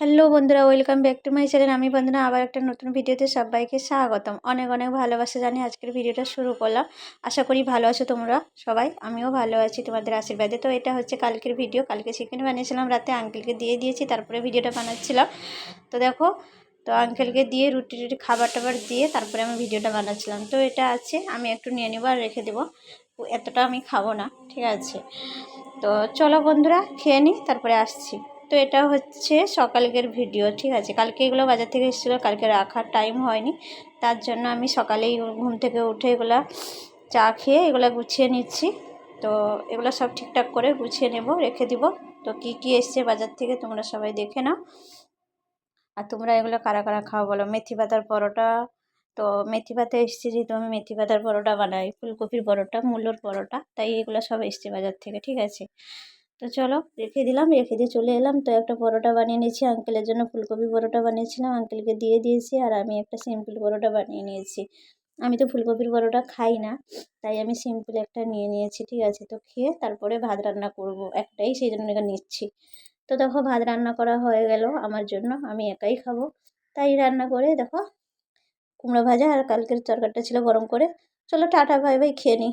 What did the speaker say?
Hello বন্ধুরা, welcome back to my channel. আমি বন্ধুরা, আবার একটা নতুন ভিডিওতে সবাইকে স্বাগতম। অনেক অনেক ভালোবাসা জানি আজকের ভিডিওটা শুরু করলাম। আশা করি ভালো আছো তোমরা সবাই, আমিও ভালো আছি তোমাদের আশীর্বাদে। তো এটা হচ্ছে কালকের ভিডিও, কালকে চিকেন বানিয়েছিলাম, রাতে আঙ্কেলকে দিয়ে দিয়েছি, তারপরে ভিডিওটা বানাচ্ছিলাম। তো দেখো, তো আঙ্কেলকে দিয়ে রুটি টুটি খাবার টাবার দিয়ে তারপরে আমি ভিডিওটা বানাচ্ছিলাম। তো এটা আছে, আমি একটু নিয়ে নেব আর রেখে দেবো। এতটা আমি খাব না, ঠিক আছে? তো চলো বন্ধুরা, খেয়ে নিই তারপরে আসছি। তো এটা হচ্ছে সকালকের ভিডিও ঠিক আছে? কালকে এগুলো বাজার থেকে এসেছিল, কালকে রাখার টাইম হয়নি। তার জন্য আমি সকালেই ঘুম থেকে উঠে এগুলো চা খেয়ে এগুলো গুছিয়ে নিচ্ছি। তো এগুলো সব ঠিকঠাক করে গুছিয়ে নেব, রেখে দিব। তো কি কি এসছে বাজার থেকে তোমরা সবাই দেখে নাও। আর তোমরা এগুলো কারা কারা খাও বলো? মেথি পাতার পরোটা, তো মেথি পাতা এসছে যেহেতু আমি মেথি পাতার পরোটা বানাই, ফুলকপির পরোটা, মূলোর পরোটা, তাই এগুলো সব এসছে বাজার থেকে, ঠিক আছে? তো চলো রেখে দিলাম, রেখে দিয়ে চলে এলাম। তো একটা পরোটা বানিয়ে নিয়েছি। আঙ্কেলের জন্য ফুলকপি পরোটা বানিয়েছিলাম। আঙ্কেলকে দিয়ে দিয়েছি আর আমি একটা সিম্পল পরোটা বানিয়ে নিয়েছি। আমি তো ফুলকপির পরোটা খাই না, তাই আমি সিম্পল একটা নিয়ে নিয়েছি, ঠিক আছে? তো খেয়ে তারপরে ভাত রান্না করব, একটাই সেই জন্য এটা নিচ্ছি। তো দেখো ভাত রান্না করা হয়ে গেল আমার জন্য, আমি একাই খাব। তাই রান্না করে দেখো, কুমড়ো ভাজা আর কালকের তরকারিটা ছিল গরম করে। চলো টাটা ভাই ভাই খেয়ে নিই।